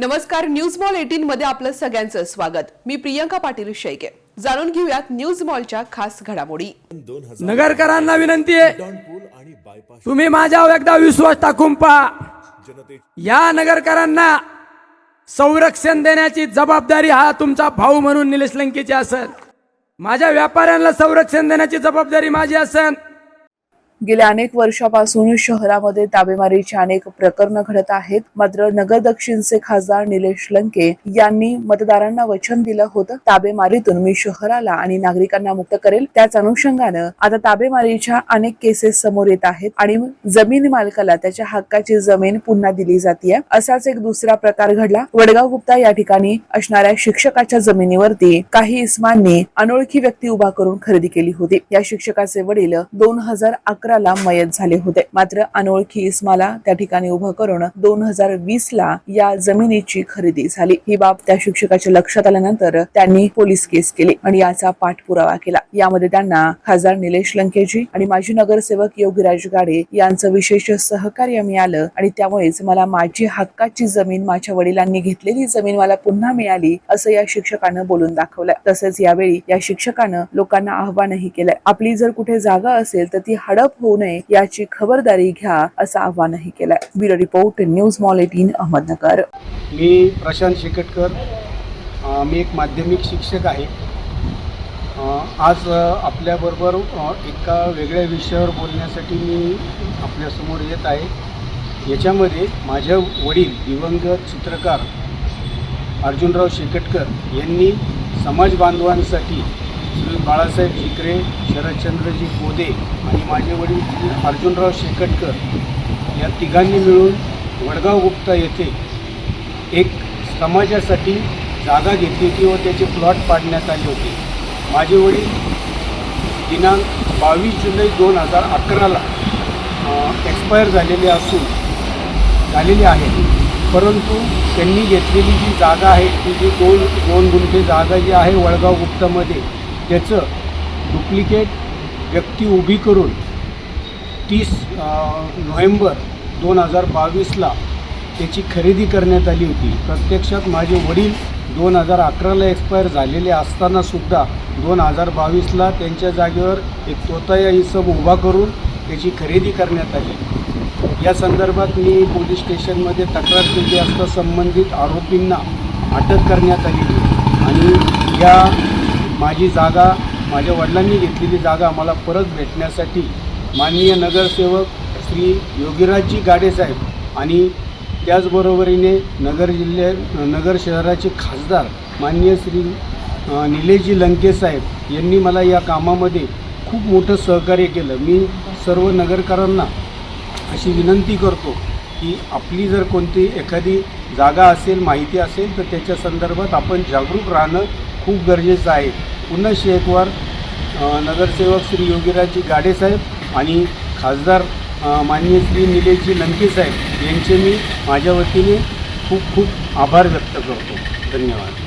नमस्कार न्यूज मॉल एटीन मध्ये आपलं सगळ्यांचं स्वागत. मी प्रियंका पाटील शेळके. जाणून घेऊयात न्यूज मॉलच्या खास घडामोडी. नगरकरांना विनंती आहे तुम्ही माझ्यावर एकदा विश्वास टाकून पहा. या नगरकरांना संरक्षण देण्याची जबाबदारी हा तुमचा भाऊ म्हणून निलेश लंकेची असेल. माझ्या व्यापाऱ्यांना संरक्षण देण्याची जबाबदारी माझी असेल. गेल्या अनेक वर्षापासून शहरामध्ये ताबेमारीची अनेक प्रकरणं घडत आहेत. मात्र नगर दक्षिणचे खासदार निलेश लंके यांनी मतदारांना वचन दिलं होतं. ताबेमारीतून मी शहराला आणि नागरिकांना मुक्त करेल त्याच अनुषंगानं आता ताबेमारीच्या अनेक केसेस समोर येत आहेत आणि जमीन मालकाला त्याच्या हक्काची जमीन पुन्हा दिली जाते असाच एक दुसरा प्रकार घडला. वडगाव गुप्ता या ठिकाणी असणाऱ्या शिक्षकाच्या जमिनीवरती काही इस्मांनी अनोळखी व्यक्ती उभा करून खरेदी केली होती. या शिक्षकाचे वडील दोन हजार अकराला मयत झाले होते. मात्र अनोळखी इस्माला त्या ठिकाणी उभं करून दोन हजार वीस ला या जमिनीची खरेदी झाली. ही बाब त्या शिक्षकाच्या लक्षात आल्यानंतर त्यांनी पोलीस केस केली आणि याचा पाठपुरावा केला. यामध्ये त्यांना खासदार निलेश लंकेजी आणि माजी नगरसेवक योगीराज गाडे यांचं विशेष सहकार्य मिळालं आणि त्यामुळेच मला माझी हक्काची जमीन माझ्या वडिलांनी घेतलेली जमीन मला पुन्हा मिळाली असं या शिक्षकानं बोलून दाखवलं तसंच यावेळी या शिक्षकानं लोकांना आव्हानही केलंय. आपली जर कुठे जागा असेल तर ती हडप होऊ नये याची खबरदारी घ्या असं आवाहनही केलंय. ब्युरो रिपोर्ट न्यूज मॉल एटीन अहमदनगर. मी प्रशांत शेकटकर मी एक माध्यमिक शिक्षक आहे. आज आपल्याबरोबर एका वेगळ्या विषयावर बोलण्यासाठी मी आपल्यासमोर येत आहे. याच्यामध्ये माझे वडील दिवंगत चित्रकार अर्जुनराव शेकटकर यांनी समाज बांधवांसाठी श्री बाळासाहेब शिकरे शरदचंद्रजी कोदे आणि माझे वडील श्री अर्जुनराव शेकटकर या तिघांनी मिळून वडगाव गुप्ता येथे एक समाजासाठी जागा घेतली होती व त्याचे प्लॉट पाडण्यात आले होते. माझे वडील दिनांक बावीस जुलै दोन हजार अकराला एक्सपायर झालेले असून झालेले आहेत. परंतु त्यांनी घेतलेली जी जागा आहे ती जी दोन दोन गुंठे जागा जी आहे वडगाव गुप्तामध्ये त्याचं डुप्लिकेट व्यक्ती उभी करून तीस नोव्हेंबर दोन हजार बावीसला त्याची खरेदी करण्यात आली होती. प्रत्यक्षात माझे वडील दोन हजार अकराला एक्सपायर झालेले असतानासुद्धा दोन हजार बावीसला त्यांच्या जागेवर एक तोताया इसम उभा करून त्याची खरेदी करण्यात आली. या संदर्भात मी पोलीस स्टेशनमध्ये तक्रार केली असता संबंधित आरोपींना अटक करण्यात आली आणि या माझी जागा माझ्या वडिलांनी घेतलेली जागा मला परत भेटण्यासाठी माननीय नगरसेवक श्री योगीराजजी गाडेसाहेब आणि त्याचबरोबरीने नगर जिल्ह्या नगर शहराचे खासदार माननीय श्री निलेशजी लंके साहेब यांनी मला या कामामध्ये खूप मोठं सहकार्य केलं. मी सर्व नगरकरांना अशी विनंती करतो की आपली जर कोणती एखादी जागा असेल माहिती असेल तर त्याच्या संदर्भात आपण जागरूक राहणं खूप गरजेचं आहे. पुन्हा शेकवार नगरसेवक श्री योगीराजजी गाडेसाहेब आणि खासदार माननीय श्री निलेशजी लंकेसाहेब यांचे मी माझ्या वतीने खूप खूप आभार व्यक्त करतो. धन्यवाद.